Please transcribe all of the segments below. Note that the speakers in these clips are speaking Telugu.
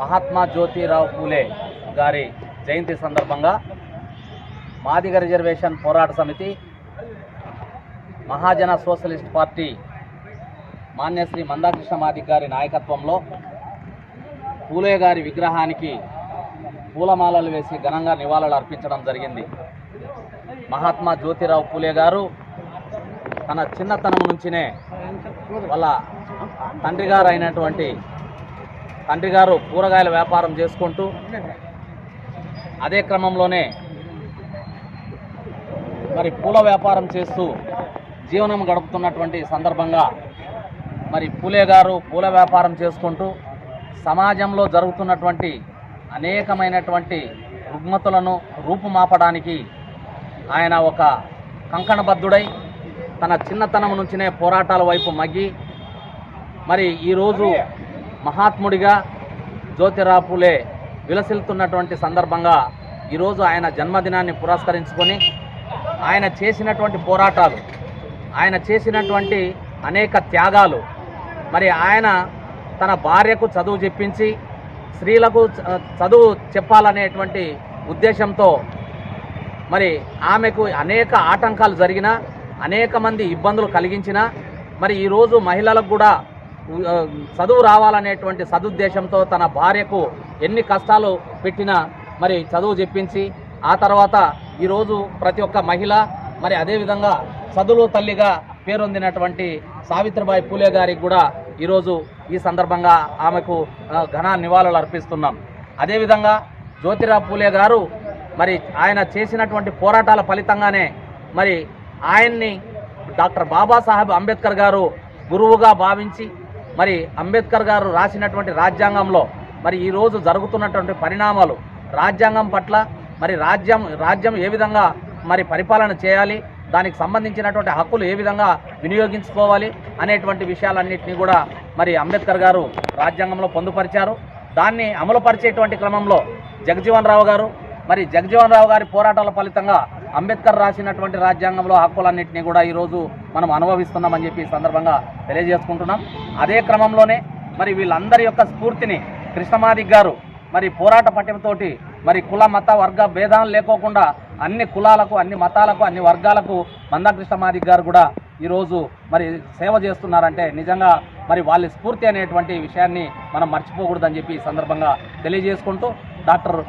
మహాత్మా జ్యోతిరావు పూలే గారి జయంతి సందర్భంగా మాదిగ రిజర్వేషన్ పోరాట సమితి మహాజన సోషలిస్ట్ పార్టీ మాన్యశ్రీ మందాకృష్ణ మాదిక్ గారి నాయకత్వంలో పూలే గారి విగ్రహానికి పూలమాలలు వేసి ఘనంగా నివాళులు అర్పించడం జరిగింది. మహాత్మా జ్యోతిరావు పూలే గారు తన చిన్నతనం నుంచినే వాళ్ళ తండ్రి గారు అయినటువంటి తండ్రి గారు కూరగాయల వ్యాపారం చేసుకుంటూ అదే క్రమంలోనే మరి పూల వ్యాపారం చేస్తూ జీవనం గడుపుతున్నటువంటి సందర్భంగా మరి పూలే గారు పూల వ్యాపారం చేసుకుంటూ సమాజంలో జరుగుతున్నటువంటి అనేకమైనటువంటి రుగ్మతులను రూపుమాపడానికి ఆయన ఒక కంకణబద్ధుడై తన చిన్నతనం నుంచినే పోరాటాల వైపు మగ్గి మరి ఈరోజు మహాత్ముడిగా జ్యోతిరాపులే విలసిల్తున్నటువంటి సందర్భంగా ఈరోజు ఆయన జన్మదినాన్ని పురస్కరించుకొని ఆయన చేసినటువంటి పోరాటాలు ఆయన చేసినటువంటి అనేక త్యాగాలు మరి ఆయన తన భార్యకు చదువు చెప్పించి స్త్రీలకు చదువు చెప్పాలనేటువంటి ఉద్దేశంతో మరి ఆమెకు అనేక ఆటంకాలు జరిగిన అనేక మంది ఇబ్బందులు కలిగించిన మరి ఈరోజు మహిళలకు కూడా చదువు రావాలనేటువంటి సదుద్దేశంతో తన భార్యకు ఎన్ని కష్టాలు పెట్టినా మరి చదువు చెప్పించి ఆ తర్వాత ఈరోజు ప్రతి ఒక్క మహిళ మరి అదేవిధంగా చదువు తల్లిగా పేరొందినటువంటి సావిత్రిబాయి పూలే గారికి కూడా ఈరోజు ఈ సందర్భంగా ఆమెకు ఘన నివాళులు అర్పిస్తున్నాం. అదేవిధంగా జ్యోతిరావు పూలే గారు మరి ఆయన చేసినటువంటి పోరాటాల ఫలితంగానే మరి ఆయన్ని డాక్టర్ బాబాసాహెబ్ అంబేద్కర్ గారు గురువుగా భావించి మరి అంబేద్కర్ గారు రాసినటువంటి రాజ్యాంగంలో మరి ఈరోజు జరుగుతున్నటువంటి పరిణామాలు రాజ్యాంగం పట్ల మరి రాజ్యం రాజ్యం ఏ విధంగా మరి పరిపాలన చేయాలి దానికి సంబంధించినటువంటి హక్కులు ఏ విధంగా వినియోగించుకోవాలి అనేటువంటి విషయాలన్నింటినీ కూడా మరి అంబేద్కర్ గారు రాజ్యాంగంలో పొందుపరిచారు. దాన్ని అమలుపరిచేటువంటి క్రమంలో జగజీవన్ రావు గారు మరి జగజీవన్ రావు గారి పోరాటాల ఫలితంగా అంబేద్కర్ రాసినటువంటి రాజ్యాంగంలో హక్కులన్నింటినీ కూడా ఈరోజు మనం అనుభవిస్తున్నామని చెప్పి ఈ సందర్భంగా తెలియజేసుకుంటున్నాం. అదే క్రమంలోనే మరి వీళ్ళందరి యొక్క స్ఫూర్తిని కృష్ణమాదిక్ గారు మరి పోరాట పట్యంతోటి మరి కుల మత వర్గ భేదాలు లేకోకుండా అన్ని కులాలకు అన్ని మతాలకు అన్ని వర్గాలకు మందాకృష్ణ మాదిక్ గారు కూడా ఈరోజు మరి సేవ చేస్తున్నారంటే నిజంగా మరి వాళ్ళ స్ఫూర్తి అనేటువంటి విషయాన్ని మనం మర్చిపోకూడదని చెప్పి ఈ సందర్భంగా తెలియజేసుకుంటూ డాక్టర్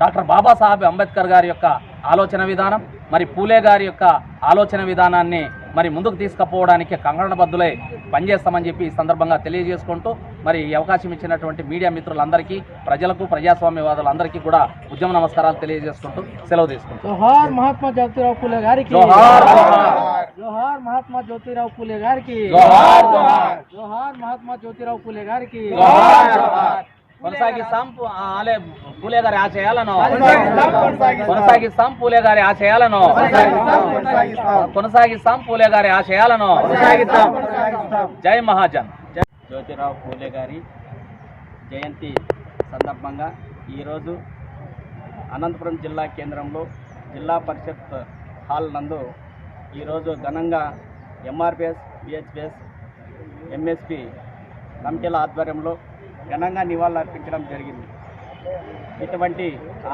డాక్టర్ బాబాసాహెబ్ అంబేద్కర్ గారి యొక్క ఆలోచన విధానం మరి పూలే గారి యొక్క ఆలోచన విధానాన్ని మరి ముందుకు తీసుకుపోవడానికి కంగణబద్దులై పనిచేస్తామని చెప్పి ఈ సందర్భంగా తెలియజేసుకుంటూ మరి ఈ అవకాశం ఇచ్చినటువంటి మీడియా మిత్రులందరికీ ప్రజలకు ప్రజాస్వామ్యవాదులందరికీ కూడా ఉద్యమ నమస్కారాలు తెలియజేసుకుంటూ సెలవు తీసుకుంటాం జోహార్ మహాత్మా జ్యోతిరావు పూలే గారికి. జోహార్ మహాత్మా. జ్యోతిరావు పూలే గారికి. జోహార్ మహాత్మా జ్యోతిరావు పూలే గారికి. కొనసాగిస్తాం పు- ఆ, అలే పూలే గారి ఆశయాలను. కొనసాగిస్తాం పూలే గారి ఆశయాలను. కొనసాగిస్తాం పూలే గారి ఆశయాలను జై మహాజన్. జ్యోతిరావు పూలే గారి జయంతి సందర్భంగా ఈరోజు అనంతపురం జిల్లా కేంద్రంలో జిల్లా పరిషత్ హాల్ నందు ఈరోజు ఘనంగా ఎంఆర్పిఎస్ బిహెచ్పిఎస్ ఎంఎస్పి కమిటీల ఆధ్వర్యంలో ఘనంగా నివాళులర్పించడం జరిగింది. ఇటువంటి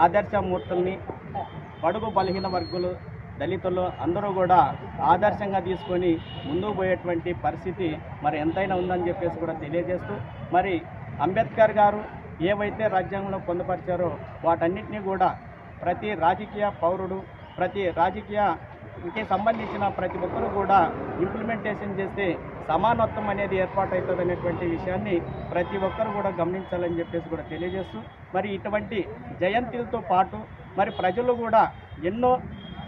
ఆదర్శమూర్తుల్ని పడుగు బలహీన వర్గులు దళితులు అందరూ కూడా ఆదర్శంగా తీసుకొని ముందుకు పోయేటువంటి పరిస్థితి మరి ఎంతైనా ఉందని చెప్పేసి కూడా తెలియజేస్తూ మరి అంబేద్కర్ గారు ఏవైతే రాజ్యాంగంలో పొందుపరిచారో వాటన్నిటినీ కూడా ప్రతి రాజకీయ పౌరుడు ప్రతి రాజకీయ రాజకీయకి సంబంధించిన ప్రతి ఒక్కరు కూడా ఇంప్లిమెంటేషన్ చేస్తే సమానత్వం అనేది ఏర్పాటవుతుంది అనేటువంటి విషయాన్ని ప్రతి ఒక్కరు కూడా గమనించాలని చెప్పేసి కూడా తెలియజేస్తూ మరి ఇటువంటి జయంతులతో పాటు మరి ప్రజలు కూడా ఎన్నో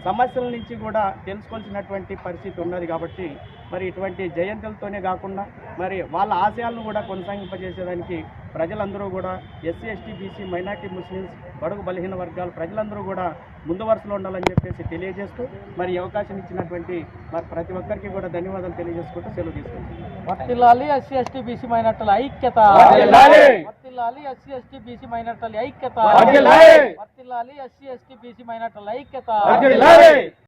సమస్యల నుంచి కూడా తెలుసుకోవాల్సినటువంటి పరిస్థితి ఉన్నది కాబట్టి మరి ఇటువంటి జయంతులతోనే కాకుండా మరి వాళ్ళ ఆశయాలను కూడా కొనసాగింపజేసేదానికి ప్రజలందరూ కూడా SC ST BC minority Muslims బడుగు బలహీన వర్గాలు ప్రజలందరూ కూడా ముందు వరుసలో ఉండాలని చెప్పేసి తెలియజేస్తూ మరి అవకాశం ఇచ్చినటువంటి మరి ప్రతి ఒక్కరికి కూడా ధన్యవాదాలు తెలియజేసుకుంటూ సెలవు వర్తిల్లాలి ఎస్సీ ఎస్టీ బీసీ మైనార్టీల ఐక్యత. వర్తిల్లాలి ఎస్సీ ఎస్టీ బీసీ మైనార్టీల ఐక్యత. వర్తిల్లాలి ఎస్సీ ఎస్టీ బీసీ మైనార్టీల ఐక్యత.